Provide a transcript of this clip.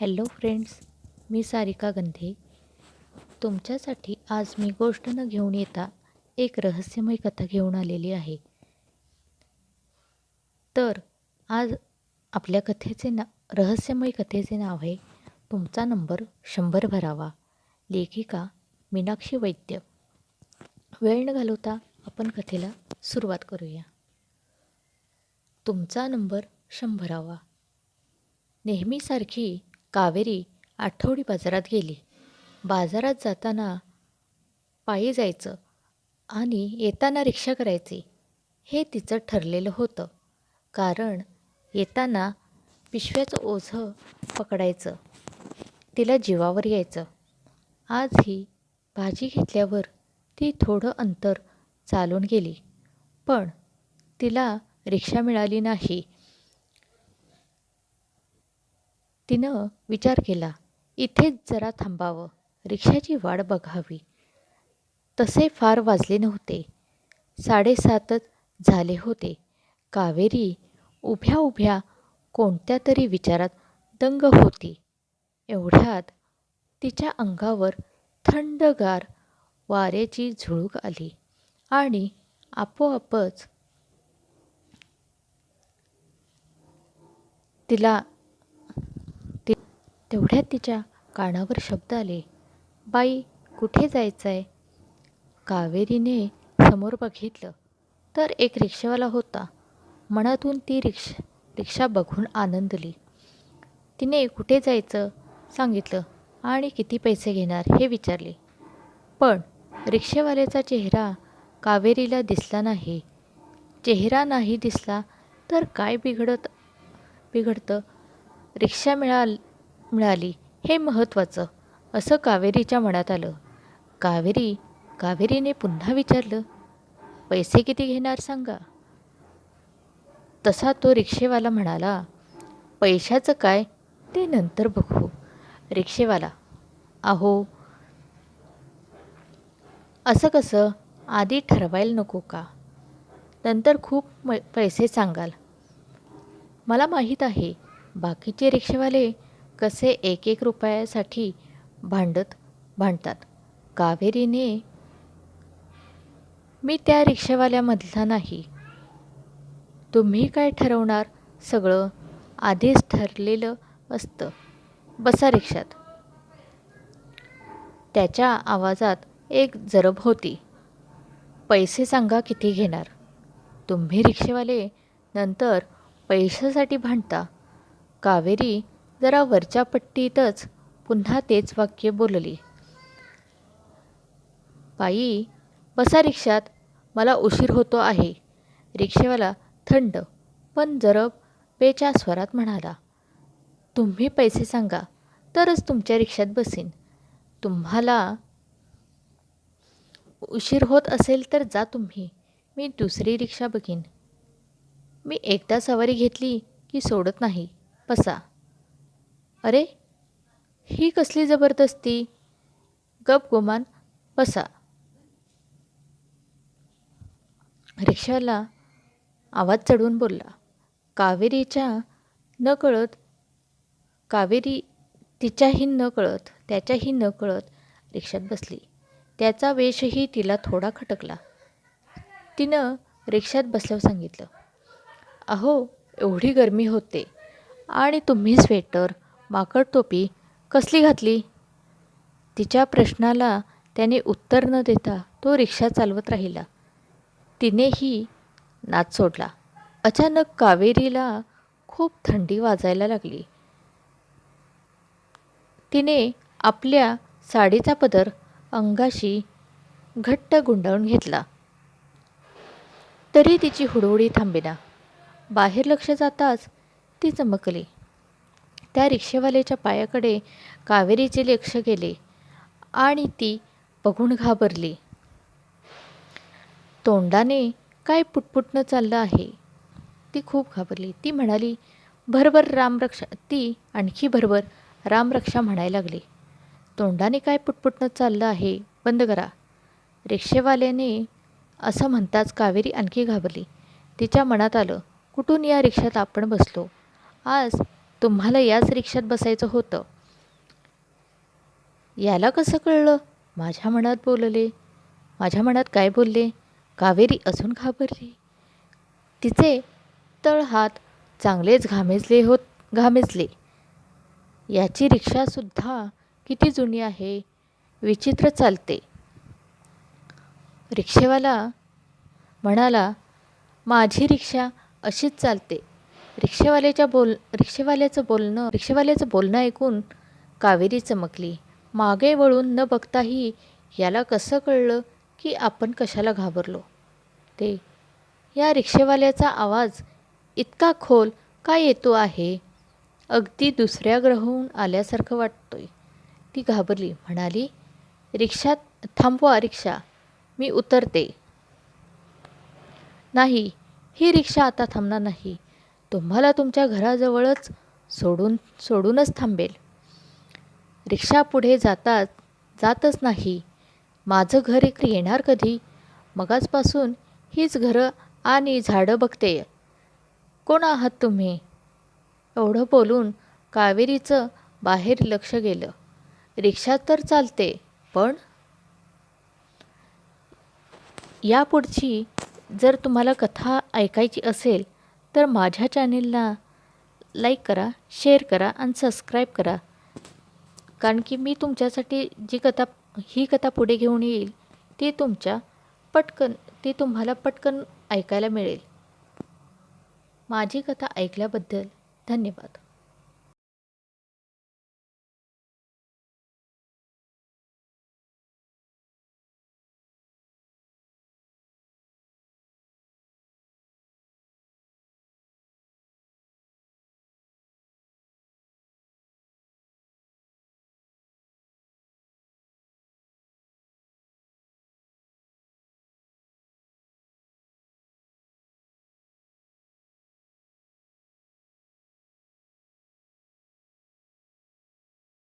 Hello friends मी सारिका गंधे. तुमच्यासाठी आज मी गोष्ट न घेऊन येता एक रहस्यमय कथा घेऊन आलेली आहे. तर आज आपल्या कथेचे ना रहस्यमय कथेचे नाव आहे तुमचा नंबर शंभर भरावा. लेखिका मीनाक्षी वैद्य. वेळ न घालवता आपण कथेला सुरुवात करूया. तुमचा नंबर शंभरावा. नेहमीसारखी कावेरी आठवडी बाजारात गेली. बाजारात जाताना पायी जायचं आणि येताना रिक्षा करायची हे तिचं ठरलेलं होतं. कारण येताना पिशव्याचं ओझं पकडायचं तिला जीवावर यायचं. आज ही भाजी घेतल्यावर ती थोडं अंतर चालून गेली. पण तिला रिक्षा मिळाली नाही. तिनं विचार केला इथेच जरा थांबावं. रिक्षाची वाट बघावी. तसे फार वाजले नव्हते. साडेसातच झाले होते. कावेरी उभ्या उभ्या कोणत्या तरी विचारात दंग होती. एवढ्यात तिच्या अंगावर थंडगार वाऱ्याची झुळूक आली आणि आपोआपच तिला तेवढ्यात तिच्या कानावर शब्द आले. बाई कुठे जायचं आहे कावेरीने समोर बघितलं तर एक रिक्षावाला होता. मनातून ती रिक्ष रिक्षा बघून आनंदली. तिने कुठे जायचं? सांगितलं. आणि किती पैसे घेणार? हे विचारले. पण रिक्षेवाल्याचा चेहरा कावेरीला दिसला नाही. चेहरा नाही दिसला तर काय बिघडत बिघडतं? रिक्षा मिळाल मिळाली. हे महत्त्वाचं असं कावेरीच्या मनात आलं. कावेरी कावेरीने पुन्हा विचारलं पैसे किती घेणार सांगा? तसा तो रिक्षेवाला म्हणाला पैशाचं काय? ते नंतर बघू. रिक्षेवाला अहो असं कसं? आधी ठरवायला नको का? नंतर खूप म पैसे सांगाल. मला माहीत आहे. बाकीचे रिक्षेवाले कसे एक एक रुपयासाठी भांडत भांडतात. कावेरीने मी त्या रिक्षावाल्यामधला नाही. तुम्ही काय ठरवणार? सगळं आधीच ठरलेलं असतं. बसा रिक्षात. त्याच्या आवाजात एक जरब होती. पैसे सांगा किती घेणार? तुम्ही रिक्षेवाले नंतर पैशासाठी भांडता. कावेरी जरा वरच्या पट्टीतच पुन्हा तेच वाक्य बोलली. बाई बसा रिक्षात. मला उशीर होतो आहे. रिक्षेवाला थंड पण जरब पेच्या स्वरात म्हणाला तुम्ही पैसे सांगा तरच तुमच्या रिक्षात बसीन. तुम्हाला उशीर होत असेल तर जा तुम्ही. मी दुसरी रिक्षा बघीन. मी एकदा सवारी घेतली की सोडत नाही. बसा. अरे ही कसली जबरदस्ती? गप गोमान बसा. रिक्षाला आवाज चढवून बोलला. कावेरीच्या न कळत कावेरी तिच्याही न कळत त्याच्याही न कळत रिक्षात बसली. त्याचा वेशही तिला थोडा खटकला. तिनं रिक्षात बसल्यावर सांगितलं अहो एवढी गरमी होते आणि तुम्ही स्वेटर माकड टोपी कसली घातली? तिच्या प्रश्नाला त्याने उत्तर न देता तो रिक्षा चालवत राहिला. तिनेही नाच सोडला. अचानक कावेरीला खूप थंडी वाजायला लागली. तिने आपल्या साडीचा पदर अंगाशी घट्ट गुंडाळून घेतला. तरी तिची हुडहुडी थांबेना. बाहेर लक्ष जाताच ती चमकली. त्या रिक्षेवाल्याच्या पायाकडे कावेरीचे लक्ष गेले आणि ती बघून घाबरली. तोंडाने काय पुटपुटणं चाललं आहे? ती खूप घाबरली. ती म्हणाली भरभर रामरक्षा ती आणखी भरभर रामरक्षा म्हणायला लागली. तोंडाने काय पुटपुटणं चाललं आहे? बंद करा. रिक्षेवाल्याने असं म्हणताच कावेरी आणखी घाबरली. तिच्या मनात आलं कुठून या रिक्षात आपण बसलो? आज तुम्हाला याच रिक्षात बसायचं होतं. याला कसं कळलं? माझ्या मनात बोलले. माझ्या मनात काय बोलले? कावेरी अजून घाबरली. तिचे तळहात चांगलेच घामेजले होत घामेजले. याची रिक्षासुद्धा किती जुनी आहे? विचित्र चालते. रिक्षेवाला म्हणाला माझी रिक्षा अशीच चालते. रिक्षेवाल्याच्या बोल रिक्षेवाल्याचं बोलणं रिक्षेवाल्याचं बोलणं ऐकून कावेरी चमकली. मागे वळून न बघताही याला कसं कळलं की आपण कशाला घाबरलो? ते या रिक्षेवाल्याचा आवाज इतका खोल का येतो आहे? अगदी दुसऱ्या ग्रहून आल्यासारखं वाटतोय. ती घाबरली. म्हणाली रिक्षात थांबवा रिक्षा मी उतरते. नाही ही रिक्षा आता थांबणार नाही. तुम्हाला तुमच्या घराजवळच सोडून सोडूनच थांबेल. रिक्षा पुढे जातात जातच नाही. माझं घर इकडे येणार कधी? मगाचपासून हीच घरं आणि झाडं बघते. कोण आहात तुम्ही? एवढं बोलून कावेरीचं बाहेर लक्ष गेलं. रिक्षा तर चालते पण यापुढची जर तुम्हाला कथा ऐकायची असेल तर माझ्या चॅनेलला लाईक करा शेअर करा आणि सबस्क्राईब करा. कारण की मी तुमच्यासाठी जी कथा ही कथा पुढे घेऊन येईल ती तुमच्या पटकन ती तुम्हाला पटकन ऐकायला मिळेल. माझी कथा ऐकल्याबद्दल धन्यवाद.